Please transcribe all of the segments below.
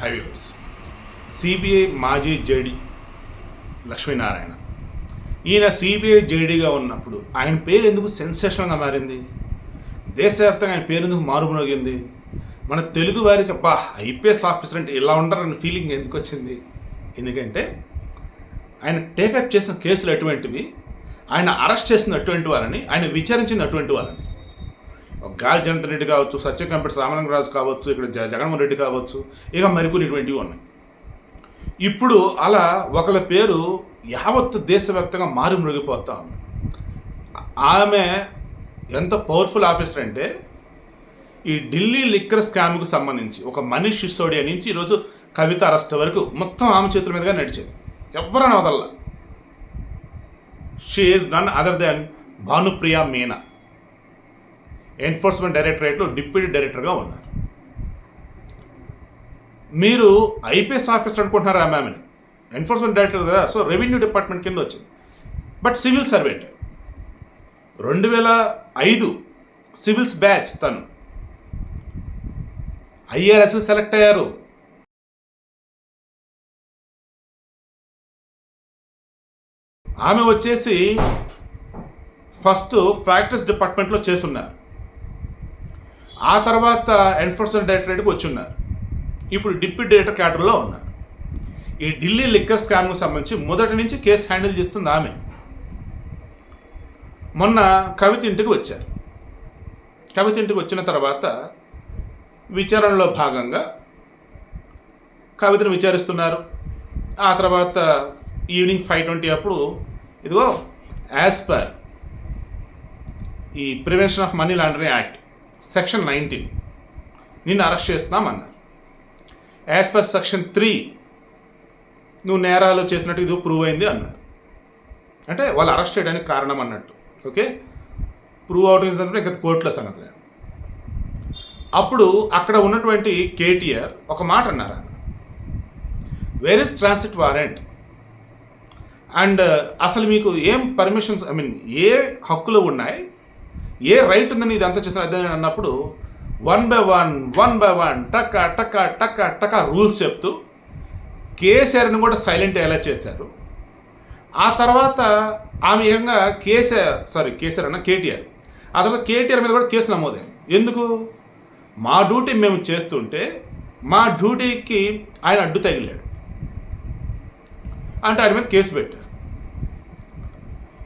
Highways. CBI మాజీ JD Lakshminarayana. ఈయన CBI జేడీగా ఉన్నప్పుడు ఆయన పేరు ఎందుకు సెన్సేషన్గా మారింది? దేశవ్యాప్తంగా ఆయన పేరు ఎందుకు మారుమోగింది? మన తెలుగు వారికి అబ్బా ఐపీఎస్ ఆఫీసర్ అంటే ఇలా ఉంటారన్న ఫీలింగ్ ఎందుకు వచ్చింది? ఎందుకంటే ఆయన టేకప్ చేసిన కేసులు ఎటువంటివి ఆయన అరెస్ట్ చేసిన అటువంటి వారని ఆయన విచారించిన అటువంటి వారని గాలి జనంతన్ రెడ్డి కావచ్చు సత్యకంపేట రామలింగరాజు కావచ్చు ఇక్కడ జగన్మోహన్ రెడ్డి కావచ్చు ఇక మరికొన్నిటువంటివి ఉన్నాయి. ఇప్పుడు అలా ఒకళ్ళ పేరు యావత్తు దేశవ్యాప్తంగా మారి మృగిపోతా ఉంది. ఆమె ఎంత పవర్ఫుల్ ఆఫీసర్ అంటే ఈ ఢిల్లీ లిక్కర్ స్కామ్కు సంబంధించి ఒక మనీష్ సిసోడియా నుంచి ఈరోజు కవిత అరెస్ట్ వరకు మొత్తం ఆమె చేతుల మీదుగా నడిచేది. ఎవరైనా వదల్లా. She is none other than Bhanupriya Meena enforcement డైరెక్టరేట్లో deputy డైరెక్టర్గా ఉన్నారు. మీరు ఐపీఎస్ ఆఫీసర్ అనుకుంటున్నారు ఆ మ్యామ్ని ఎన్ఫోర్స్మెంట్ డైరెక్టర్ కదా సో రెవెన్యూ డిపార్ట్మెంట్ కింద వచ్చింది. But civil servant. రెండు వేల ఐదు సివిల్స్ బ్యాచ్ తను. ఐఆర్ఎస్ సెలెక్ట్ అయ్యారు. ఆమె వచ్చేసి ఫస్ట్ ఫ్యాక్టరీస్ డిపార్ట్మెంట్లో చేస్తున్నారు. ఆ తర్వాత ఎన్ఫోర్స్మెంట్ డైరెక్టరేట్కి వచ్చి ఉన్నారు ఇప్పుడు డిప్యూటీ డైరెక్టర్ క్యాడర్లో ఉన్నారు. ఈ ఢిల్లీ లిక్కర్ స్కామ్కు సంబంధించి మొదటి నుంచి కేసు హ్యాండిల్ చేస్తుంది ఆమె. మొన్న కవిత ఇంటికి వచ్చారు. కవిత ఇంటికి వచ్చిన తర్వాత విచారణలో భాగంగా కవితను విచారిస్తున్నారు. ఆ తర్వాత ఈవినింగ్ ఫైవ్ ట్వంటీ అప్పుడు ఇదిగో యాజ్ పర్ ఈ prevention of money laundering act section nineteen. నిన్ను అరెస్ట్ చేస్తున్నామన్నారు. యాజ్ పర్ సెక్షన్ త్రీ నువ్వు నేరాలు చేసినట్టు ఇది ప్రూవ్ అయింది అన్నారు. అంటే వాళ్ళు అరెస్ట్ చేయడానికి కారణం అన్నట్టు. ఓకే ప్రూవ్ అవుట్ సంగతి ఇంకా కోర్టుల సంగతి అప్పుడు అక్కడ ఉన్నటువంటి కేటీఆర్ ఒక మాట అన్నారు. ఆయన where is transit warrant and అసలు మీకు ఏం పర్మిషన్స్ ఐ మీన్ ఏ హక్కులు ఉన్నాయి? ఏ రైట్ ఉందని ఇదంతా చేసిన అర్థం అన్నప్పుడు one by one one by one టక్క టక్క టక్క టక్క రూల్స్ చెప్తూ కేసీఆర్ని కూడా సైలెంట్ ఎలా చేశారు. ఆ తర్వాత ఆమె విధంగా కేసీఆర్ సారీ కేసీఆర్ అన్న కేటీఆర్. ఆ తర్వాత కేటీఆర్ మీద కూడా కేసు నమోదైంది. ఎందుకు? మా డ్యూటీ మేము చేస్తుంటే మా డ్యూటీకి ఆయన అడ్డు తగిలాడు. అంటే ఆయన మీద కేసు పెట్టారు.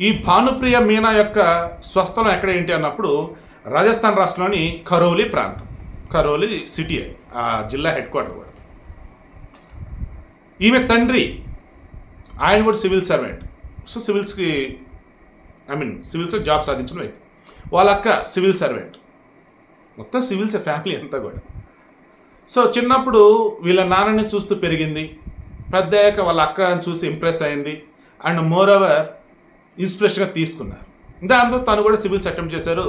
ఈ భానుప్రియ మీనా యొక్క స్వస్థలం ఎక్కడ ఏంటి అన్నప్పుడు రాజస్థాన్ రాష్ట్రంలోని కరోలి ప్రాంతం. కరోలి సిటీ అది ఆ జిల్లా హెడ్ క్వార్టర్ కూడా. ఈమె తండ్రి ఆయన కూడా సివిల్ సర్వెంట్. సో సివిల్స్కి ఐ మీన్ సివిల్స్లో జాబ్ సాధించిన వ్యక్తి. వాళ్ళ అక్క సివిల్ సర్వెంట్. మొత్తం సివిల్స్ ఫ్యామిలీ అంతా కూడా. సో చిన్నప్పుడు వీళ్ళ నాన్నని చూస్తూ పెరిగింది. పెద్దయ్యాక వాళ్ళ అక్కని చూసి ఇంప్రెస్ అయింది. అండ్ మోర్ ఓవర్ ఇన్స్పిరేషన్గా తీసుకున్నారు. దాంతో తను కూడా సివిల్స్ అటెంప్ట్ చేశారు.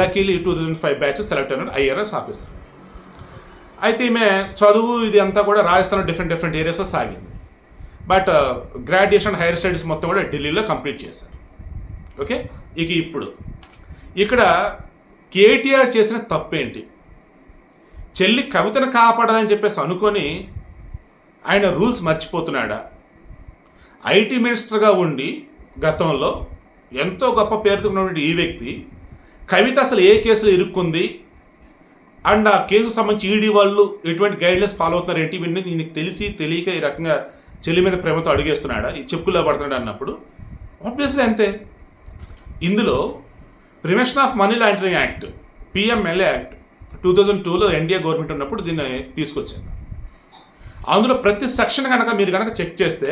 Luckily two thousand five batch select అయినాడు ఐఆర్ఎస్ ఆఫీసర్ అయితే ఈమె చదువు ఇది అంతా కూడా రాజస్థాన్ డిఫరెంట్ డిఫరెంట్ ఏరియాస్లో సాగింది. బట్ గ్రాడ్యుయేషన్ హైయర్ స్టడీస్ మొత్తం కూడా ఢిల్లీలో కంప్లీట్ చేశారు. ఓకే ఇక ఇప్పుడు. ఇక్కడ కేటీఆర్ చేసిన తప్పేంటి? చెల్లి కవితను కాపాడాలని చెప్పేసి అనుకొని ఆయన రూల్స్ మర్చిపోతున్నాడా? ఐటీ మినిస్టర్గా ఉండి గతంలో ఎంతో గొప్ప పేరుతో ఉన్నటువంటి ఈ వ్యక్తి కవిత అసలు ఏ కేసులో ఇరుక్కుంది? అండ్ ఆ కేసు సంబంధించి ఈడీ వాళ్ళు ఎటువంటి గైడ్లైన్స్ ఫాలో అవుతున్నారు ఏంటి? ఇవన్నీ దీనికి తెలిసి తెలియక ఈ రకంగా చెల్లి మీద ప్రేమతో అడిగేస్తున్నాడా? ఈ చెప్పుల్లో పడుతున్నాడు అన్నప్పుడు? ఆబ్వియస్లీ అంతే. ఇందులో prevention of money laundering act PMLA act two thousand టూలో ఎన్డీఏ గవర్నమెంట్ ఉన్నప్పుడు దీన్ని తీసుకొచ్చాను అందులో ప్రతి సెక్షన్ కనుక మీరు కనుక చెక్ చేస్తే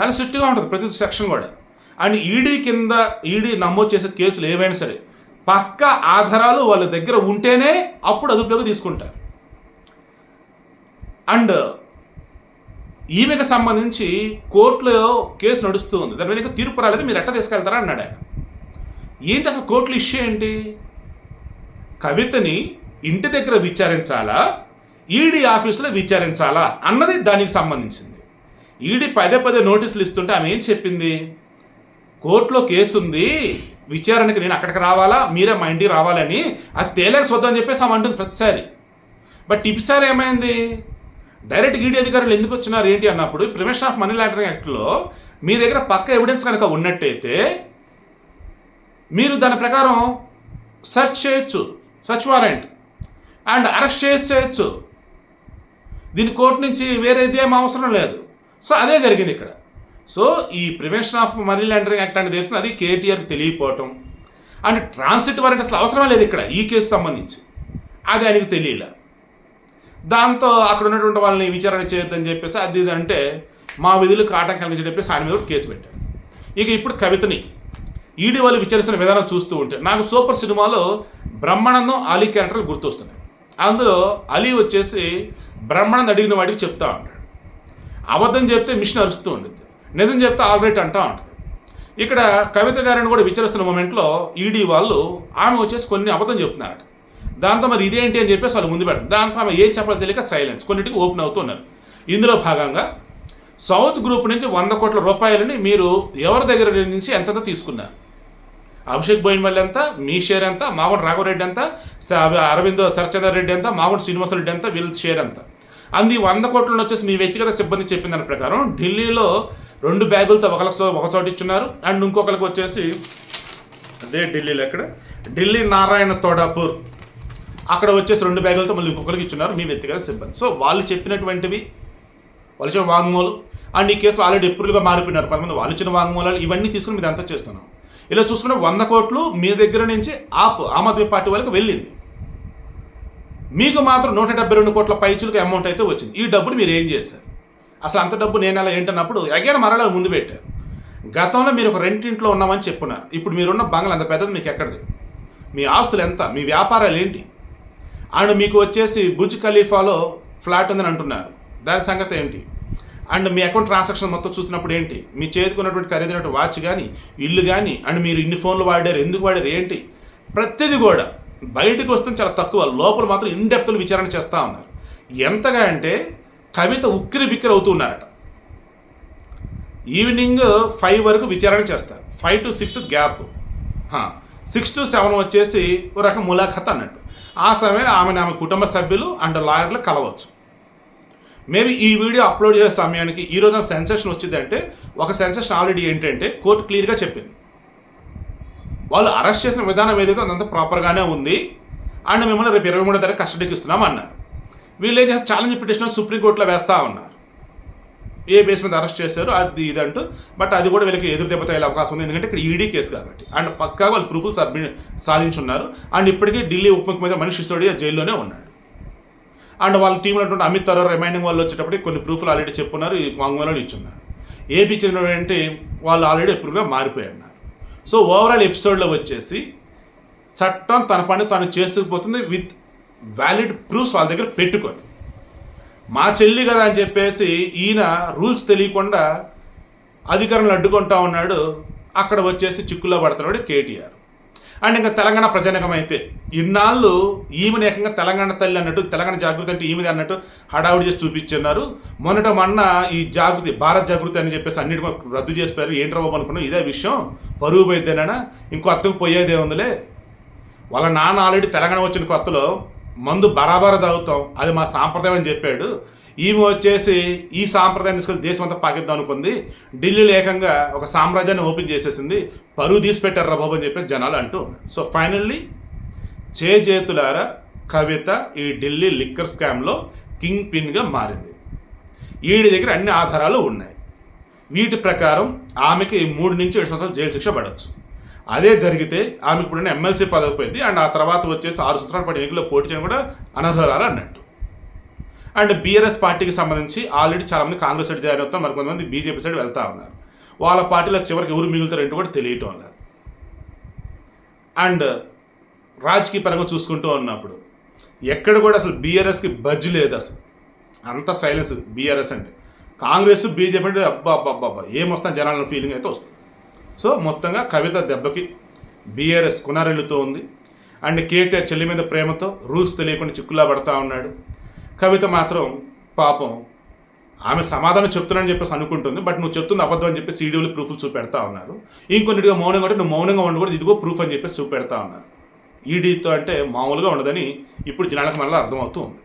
చాలా స్ట్రిక్ట్గా ఉంటుంది ప్రతి సెక్షన్ కూడా. అండ్ ఈడీ కింద ఈడీ నమోదు చేసే కేసులు ఏవైనా సరే పక్క ఆధారాలు వాళ్ళ దగ్గర ఉంటేనే అప్పుడు అదుపులోకి తీసుకుంటారు. అండ్ ఈమెకు సంబంధించి కోర్టులో కేసు నడుస్తూ ఉంది. దాని మీద ఇంకా తీర్పు రాలేదు. మీరు ఎట్ట తీసుకెళ్తారా అన్నాడు ఆయన. ఏంటి అసలు కోర్టులో ఇష్యూ ఏంటి? కవితని ఇంటి దగ్గర విచారించాలా? ఈడీ ఆఫీసులో విచారించాలా? అన్నది దానికి సంబంధించింది. ఈడీ పదే పదే నోటీసులు ఇస్తుంటే ఆమె ఏం చెప్పింది? కోర్టులో కేసు ఉంది విచారణకి నేను అక్కడికి రావాలా మీరే మా ఇంటికి రావాలని అది తేలేక చూద్దామని చెప్పేసి ఆమె అంటుంది ప్రతిసారి. బట్ ఈసారి ఏమైంది? డైరెక్ట్ ఈడీ అధికారులు ఎందుకు వచ్చినారు ఏంటి అన్నప్పుడు ప్రివెన్షన్ ఆఫ్ మనీ లాండరింగ్ యాక్ట్లో మీ దగ్గర పక్క ఎవిడెన్స్ కనుక ఉన్నట్టయితే మీరు దాని ప్రకారం సెర్చ్ చేయొచ్చు సర్చ్ వారెంట్ అండ్ అరెస్ట్ చేయొచ్చు దీని కోర్టు నుంచి వేరేది ఏం అవసరం లేదు. సో అదే జరిగింది ఇక్కడ. సో ఈ prevention of money laundering act అనేది ఏంటంటే అది కేటీఆర్కి తెలియకపోవటం అండ్ ట్రాన్సిట్ వారెంట్ అసలు అవసరం లేదు ఇక్కడ ఈ కేసు సంబంధించి. అది ఆయనకు తెలియలే. దాంతో అక్కడ ఉన్నటువంటి వాళ్ళని విచారణ చేయొద్దని చెప్పేసి అది ఇది అంటే మా విధులకు ఆటంకం కలిగించి చెప్పేసి ఆయన మీద కేసు పెట్టారు. ఇక ఇప్పుడు కవితని ఈడీ వాళ్ళు విచారిస్తున్న విధానం చూస్తూ ఉంటే నాకు సూపర్ సినిమాలో బ్రహ్మానందం అలీ క్యారెక్టర్లు గుర్తొస్తున్నాయి. అందులో అలీ వచ్చేసి బ్రహ్మానందం అడిగిన వాడికి చెప్తా ఉంటాడు. అబద్ధం చెప్తే మిషన్ అరుస్తూ ఉంటుంది నిజం చెప్తే ఆల్రెడీ అంటా ఉంటుంది. ఇక్కడ కవిత గారిని కూడా విచారిస్తున్న మూమెంట్లో ఈడీ వాళ్ళు ఆమె వచ్చేసి కొన్ని అబద్ధం చెప్తున్నారట. దాంతో మరి ఇదేంటి అని చెప్పేసి వాళ్ళు ముందు పెడతారు. దాంతో ఆమె ఏం చెప్పాలో తెలియక సైలెన్స్ కొన్నిటికి ఓపెన్ అవుతున్నారు ఇందులో భాగంగా సౌత్ గ్రూప్ నుంచి వంద కోట్ల రూపాయలని మీరు ఎవరి దగ్గర నుంచి ఎంతతో తీసుకున్నారు? అభిషేక్ బోయిన్మల్లి ఎంత? మీ షేర్ ఎంత? మాగుంట రాఘవరెడ్డి ఎంత? అరవింద్ సరచంద్ర రెడ్డి ఎంత? మాగుంట శ్రీనివాసరెడ్డి ఎంత? వీళ్ళ షేర్ ఎంత? అంది వంద కోట్లను వచ్చేసి మీ వ్యక్తిగత సిబ్బంది చెప్పిన దాని ప్రకారం ఢిల్లీలో రెండు బ్యాగులతో ఒకరికి ఒక చోట ఇచ్చున్నారు. అండ్ ఇంకొకరికి వచ్చేసి అదే ఢిల్లీలో ఎక్కడ? ఢిల్లీ నారాయణ తోడాపూర్. అక్కడ వచ్చేసి రెండు బ్యాగులతో మళ్ళీ ఇంకొకరికి ఇచ్చున్నారు మీ వ్యక్తిగత సిబ్బంది. సో వాళ్ళు చెప్పినటువంటివి వాళ్ళు ఇచ్చిన వాంగ్మూలం అండ్ ఈ కేసులో ఆల్రెడీ ఎప్పుడుగా మారిపోయినారు కొంతమంది. వాళ్ళు ఇచ్చిన వాంగ్మూలాలు ఇవన్నీ తీసుకుని మీరు అంతా చేస్తున్నాం. ఇలా చూసుకుంటే వంద కోట్లు మీ దగ్గర నుంచి ఆప్ ఆమ్ ఆద్మీ పార్టీ వాళ్ళకి వెళ్ళింది. మీకు మాత్రం నూట డెబ్బై రెండు కోట్ల పైచులకు అమౌంట్ అయితే వచ్చింది. ఈ డబ్బుని మీరు ఏం చేశారు? అసలు అంత డబ్బు నేను అలా ఏంటన్నప్పుడు అగైన్ మరలా ముందు పెట్టారు గతంలో మీరు ఒక రెంటింట్లో ఉన్నామని చెప్పున్నారు ఇప్పుడు మీరున్న బంగ్లా అంత పెద్దది మీకు ఎక్కడిది? మీ ఆస్తులు ఎంత? మీ వ్యాపారాలు ఏంటి? అండ్ మీకు వచ్చేసి బుజ్ ఖలీఫాలో ఫ్లాట్ ఉందని అంటున్నారు. దాని సంగతి ఏంటి? అండ్ మీ అకౌంట్ ట్రాన్సాక్షన్ మొత్తం చూసినప్పుడు ఏంటి? మీ చేతికున్నటువంటి ఖరీదైనటువంటి వాచ్ కానీ ఇల్లు కానీ అండ్ మీరు ఇన్ని ఫోన్లు వాడారు ఎందుకు వాడారు ఏంటి? ప్రతిదీ కూడా బయటకు వస్తే చాలా తక్కువ లోపల మాత్రం ఇన్డెప్త్లు విచారణ చేస్తూ ఉన్నారు. ఎంతగా అంటే కవిత ఉక్కిరి బిక్కిరి అవుతూ ఉన్నారట. ఈవినింగ్ ఫైవ్ వరకు విచారణ చేస్తారు. Five to six gap six to seven వచ్చేసి ఒక రకం ములాఖత్ అన్నట్టు. ఆ సమయంలో ఆమెను ఆమె కుటుంబ సభ్యులు అండ్ లాయర్లు కలవచ్చు. మేబీ ఈ వీడియో అప్లోడ్ చేసే సమయానికి ఈ రోజున సెన్సేషన్ వచ్చిందంటే ఒక సెన్సేషన్ ఆల్రెడీ ఏంటంటే కోర్టు క్లియర్గా చెప్పింది. వాళ్ళు అరెస్ట్ చేసిన విధానం ఏదైతే అదంతా ప్రాపర్గానే ఉంది. అండ్ మిమ్మల్ని రేపు ఇరవై మూడో తారీఖు కస్టడీకి ఇస్తున్నాం అన్నారు. వీళ్ళు ఏం చేస్తారు? ఛాలెంజ్ పిటిషన్ సుప్రీంకోర్టులో వేస్తా ఉన్నారు. ఏ బేస్ మీద అరెస్ట్ చేశారు అది ఇది అంటూ బట్ అది కూడా వీళ్ళకి ఎదురు దెబ్బ తగిలే అవకాశం ఉంది. ఎందుకంటే ఇక్కడ ఈడీ కేసు కాబట్టి. అండ్ పక్కా వాళ్ళు ప్రూఫ్లు సబ్మిట్ సాధించున్నారు. అండ్ ఇప్పటికీ ఢిల్లీ ఉప ముఖ్యమంత్రి మనీష్ సిసోడియా జైల్లోనే ఉన్నాడు. అండ్ వాళ్ళ టీంలో ఉన్నటువంటి అమిత్ తరోర్ రిమైండింగ్ వాళ్ళు వచ్చేటప్పటికి కొన్ని ప్రూఫ్లు ఆల్రెడీ చెప్పున్నారు ఈ వాంగ్మూలాలు ఇచ్చున్నారు. ఏపీ చెందినటువంటి వాళ్ళు ఆల్రెడీ ఎప్పుడుగా మారిపోయి ఉన్నారు సో ఓవరాల్ ఎపిసోడ్లో వచ్చేసి చట్టం తన పని తను చేసుకుపోతుంది విత్ వ్యాలిడ్ ప్రూఫ్స్ వాళ్ళ దగ్గర పెట్టుకొని. మా చెల్లి కదా అని చెప్పేసి ఈయన రూల్స్ తెలియకుండా అధికారులను అడ్డుకుంటా ఉన్నాడు. అక్కడ వచ్చేసి చిక్కులో పడుతున్నాడు కేటీఆర్. అండ్ ఇంకా తెలంగాణ ప్రజానికం అయితే ఇన్నాళ్ళు ఈమెను ఏకంగా తెలంగాణ తల్లి అన్నట్టు తెలంగాణ జాగృతి అంటే ఈమెది అన్నట్టు హడావుడి చేసి చూపించున్నారు. మొన్నట మొన్న ఈ జాగృతి భారత్ జాగృతి అని చెప్పేసి అన్నిటి రద్దు చేసిపోయారు. ఏంటి బాబు అనుకున్నాం ఇదే విషయం? పరువు పోయిద్దేనా ఇంకో అత్తకు పోయేదే ఉందిలే. వాళ్ళ నాన్న ఆల్రెడీ తెలంగాణ వచ్చిన కొత్తలో మందు బరాబర తాగుతాం అది మా సాంప్రదాయం అని చెప్పాడు. ఈమె వచ్చేసి ఈ సాంప్రదాయం తీసుకొని దేశం అంతా పాకిద్దాం అనుకుంది. ఢిల్లీలో ఏకంగా ఒక సామ్రాజ్యాన్ని ఓపెన్ చేసేసింది. పరువు తీసి పెట్టారు రా బాబు అని చెప్పేసి జనాలు అంటూ ఉన్నారు. సో ఫైనల్లీ చేజేతులారా కవిత ఈ ఢిల్లీ లిక్కర్ స్కామ్లో కింగ్ పిన్గా మారింది. ఈడి దగ్గర అన్ని ఆధారాలు ఉన్నాయి. వీటి ప్రకారం ఆమెకి మూడు నుంచి ఏడు సంవత్సరాలు జైలు శిక్ష పడవచ్చు అదే జరిగితే ఆమె ఇప్పుడున్న ఎమ్మెల్సీ పదవి పోయింది. అండ్ ఆ తర్వాత వచ్చేసి ఆరు సంవత్సరాల పాటు ఎన్నికల్లో పోటీ చేయడం కూడా అనర్హరాలు అన్నట్టు. అండ్ బీఆర్ఎస్ పార్టీకి సంబంధించి ఆల్రెడీ చాలామంది కాంగ్రెస్ సైడ్ జాయిన్ అవుతారు మరికొంతమంది బీజేపీ సైడ్ వెళ్తూ ఉన్నారు. వాళ్ళ పార్టీలో చివరికి ఎవరు మిగులుతారంటూ కూడా తెలియటం లేదు. అండ్ రాజకీయ పరంగా చూసుకుంటూ ఉన్నప్పుడు ఎక్కడ కూడా అసలు బీఆర్ఎస్కి బజ్జు లేదు అసలు. అంత సైలెన్స్ బీఆర్ఎస్ అంటే. కాంగ్రెస్ బీజేపీ అంటే అబ్బా అబ్బా అబ్బా ఏమొస్తాను జనాల ఫీలింగ్ అయితే వస్తుంది. సో మొత్తంగా కవిత దెబ్బకి బీఆర్ఎస్ కునారెళ్ళుతో ఉంది అండ్ కేటీఆర్ చెల్లి మీద ప్రేమతో రూల్స్ తెలియకుండా చిక్కులా పడతా ఉన్నాడు. కవిత మాత్రం పాపం ఆమె సమాధానం చెప్తున్నానని చెప్పేసి అనుకుంటుంది బట్ నువ్వు చెప్తుంది అబద్ధం అని చెప్పి సీడీఓలు ప్రూఫ్లు చూపెడతా ఉన్నారు. ఇంకొన్నిటిగా మౌనంగా ఉంటే నువ్వు మౌనంగా ఉండకూడదు ఇదిగో ప్రూఫ్ అని చెప్పేసి చూపెడతా ఉన్నారు. ఈడీతో అంటే మామూలుగా ఉండదని ఇప్పుడు జనాలకు మళ్ళీ అర్థమవుతూ ఉంది.